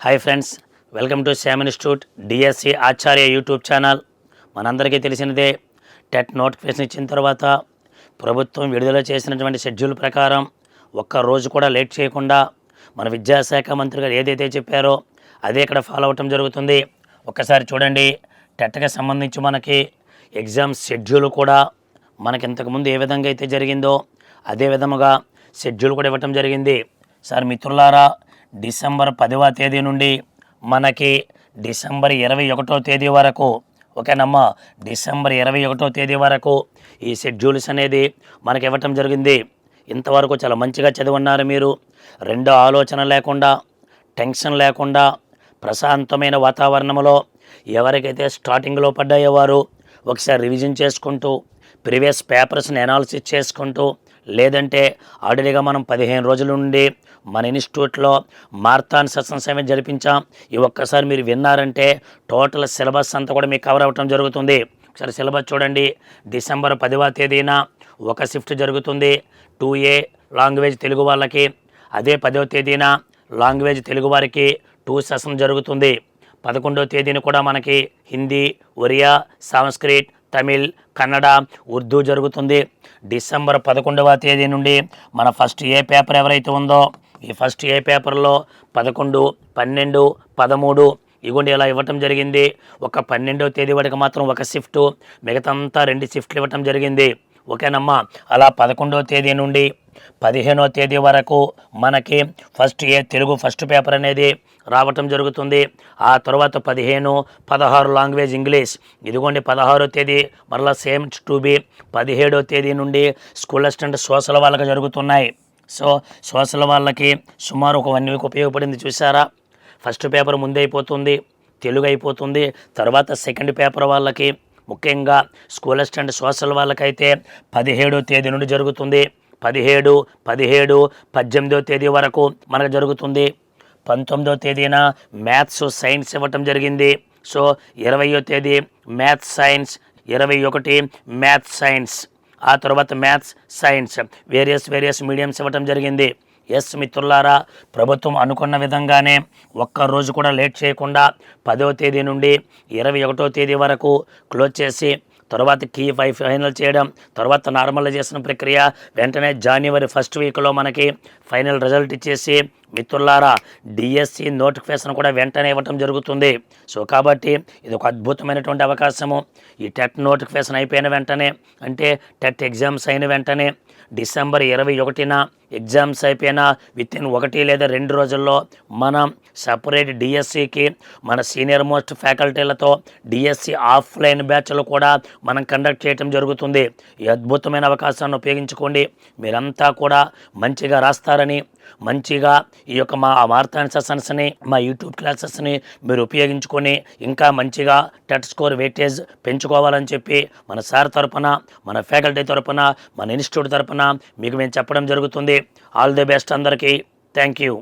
Hi friends welcome to Sham institute DSC Acharya YouTube channel. మనందరికీ తెలిసినదే TET notification ఇచ్చిన తర్వాత ప్రభుత్వం విడుదల చేసినటువంటి షెడ్యూల్ ప్రకారం ఒక్క రోజు కూడా లేట్ చేయకుండా మన విద్యాశాఖ మంత్రి గారు ఏదైతే చెప్పారో అదే ఇక్కడ ఫాలో అవటం జరుగుతుంది. ఒక్కసారి చూడండి టెట్కి సంబంధించి మనకి ఎగ్జామ్ షెడ్యూల్ కూడా మనకి ఇంతకుముందు ఏ విధంగా అయితే జరిగిందో అదే విధముగా షెడ్యూల్ కూడా ఇవ్వటం జరిగింది. సార్ మిత్రులారా డిసెంబర్ పదవ తేదీ నుండి మనకి డిసెంబర్ ఇరవై ఒకటో తేదీ వరకు ఓకేనమ్మా? డిసెంబర్ ఇరవై ఒకటో తేదీ వరకు ఈ షెడ్యూల్స్ అనేది మనకి ఇవ్వటం జరిగింది. ఇంతవరకు చాలా మంచిగా చదివన్నారు మీరు. రెండో ఆలోచన లేకుండా టెన్షన్ లేకుండా ప్రశాంతమైన వాతావరణంలో ఎవరికైతే స్టార్టింగ్లో పడ్డాయో వారు ఒకసారి రివిజన్ చేసుకుంటూ ప్రీవియస్ పేపర్స్ని అనాలిసిస్ చేసుకుంటూ లేదంటే ఆల్రెడీగా మనం పదిహేను రోజుల నుండి మన ఇన్స్టిట్యూట్లో మార్తాన్ సెషన్ సమయం జరిపించాం. ఈ ఒక్కసారి మీరు విన్నారంటే టోటల్ సిలబస్ అంతా కూడా మీకు కవర్ అవ్వటం జరుగుతుంది. ఒకసారి సిలబస్ చూడండి. డిసెంబర్ పదవ తేదీన ఒక షిఫ్ట్ జరుగుతుంది. టూ ఏ లాంగ్వేజ్ తెలుగు వాళ్ళకి అదే పదవ తేదీన లాంగ్వేజ్ తెలుగు వారికి టూ సెషన్ జరుగుతుంది. పదకొండవ తేదీన కూడా మనకి హిందీ ఒరియా సాంస్క్రిట్ తమిళ్ కన్నడ ఉర్దూ జరుగుతుంది. డిసెంబర్ పదకొండవ తేదీ నుండి మన ఫస్ట్ ఏ పేపర్ ఎవరైతే ఉందో ఈ ఫస్ట్ ఏ పేపర్లో పదకొండు పన్నెండు పదమూడు ఇగోండి ఇలా ఇవ్వటం జరిగింది. ఒక పన్నెండవ తేదీ వరకు మాత్రం ఒక షిఫ్ట్ మిగతాంతా రెండు షిఫ్ట్లు ఇవ్వటం జరిగింది. ఓకేనమ్మా? అలా పదకొండవ తేదీ నుండి పదిహేనో తేదీ వరకు మనకి first A Telugu first paper అనేది రావటం జరుగుతుంది. ఆ తర్వాత పదిహేను పదహారు లాంగ్వేజ్ ఇంగ్లీష్. ఇదిగోండి పదహారో తేదీ మరలా సేమ్ టు బి పదిహేడో తేదీ నుండి స్కూల్ అసిస్టెంట్ సోషల్ వాళ్ళకి జరుగుతున్నాయి. సో సోషల్ వాళ్ళకి సుమారు ఒక వన్ వీక్ ఉపయోగపడింది చూసారా ఫస్ట్ పేపర్ ముందే అయిపోతుంది తెలుగు అయిపోతుంది. తర్వాత సెకండ్ పేపర్ వాళ్ళకి ముఖ్యంగా స్కూల్ అసిస్టెంట్ సోషల్ వాళ్ళకైతే పదిహేడో తేదీ నుండి జరుగుతుంది. పదిహేడు పదిహేడు పద్దెనిమిదో తేదీ వరకు మనకు జరుగుతుంది. పంతొమ్మిదో తేదీన మ్యాథ్స్ సైన్స్ ఇవ్వటం జరిగింది. సో ఇరవయో తేదీ మ్యాథ్స్ సైన్స్ ఇరవై ఒకటి మ్యాథ్స్ సైన్స్. ఆ తర్వాత maths science. Various various mediums ఇవ్వటం జరిగింది. ఎస్ మిత్రులారా ప్రభుత్వం అనుకున్న విధంగానే ఒక్క రోజు కూడా లేట్ చేయకుండా పదో తేదీ నుండి ఇరవై ఒకటో తేదీ వరకు క్లోజ్ చేసి తర్వాత కీ ఫైవ్ ఫైనల్ చేయడం తర్వాత నార్మలైజేషన్ ప్రక్రియ వెంటనే జనవరి ఫస్ట్ వీక్లో మనకి ఫైనల్ రిజల్ట్ ఇచ్చేసి మిత్రులారా డిఎస్సి నోటిఫికేషన్ కూడా వెంటనే ఇవ్వటం జరుగుతుంది. సో కాబట్టి ఇది ఒక అద్భుతమైనటువంటి అవకాశము. ఈ టెట్ నోటిఫికేషన్ అయిపోయిన వెంటనే అంటే టెట్ ఎగ్జామ్స్ అయిన వెంటనే డిసెంబర్ ఇరవై ఒకటిన ఎగ్జామ్స్ అయిపోయిన విత్ ఇన్ ఒకటి లేదా రెండు రోజుల్లో మనం సపరేట్ డిఎస్సికి మన సీనియర్ మోస్ట్ ఫ్యాకల్టీలతో డిఎస్సి ఆఫ్లైన్ బ్యాచ్లు కూడా మనం కండక్ట్ చేయటం జరుగుతుంది. ఈ అద్భుతమైన అవకాశాన్ని ఉపయోగించుకోండి. మీరంతా కూడా మంచిగా రాస్తారని మంచిగా ఈ యొక్క మా వార్తాన్ సెషన్స్ని మా యూట్యూబ్ క్లాసెస్ని మీరు ఉపయోగించుకొని ఇంకా మంచిగా టెట్ స్కోర్ వెయిటేజ్ పెంచుకోవాలని చెప్పి మన సార్ తరపున మన ఫ్యాకల్టీ తరపున మన ఇన్స్టిట్యూట్ తరపున మీకు మేము చెప్పడం జరుగుతుంది. ఆల్ ది బెస్ట్ అందరికీ. Thank you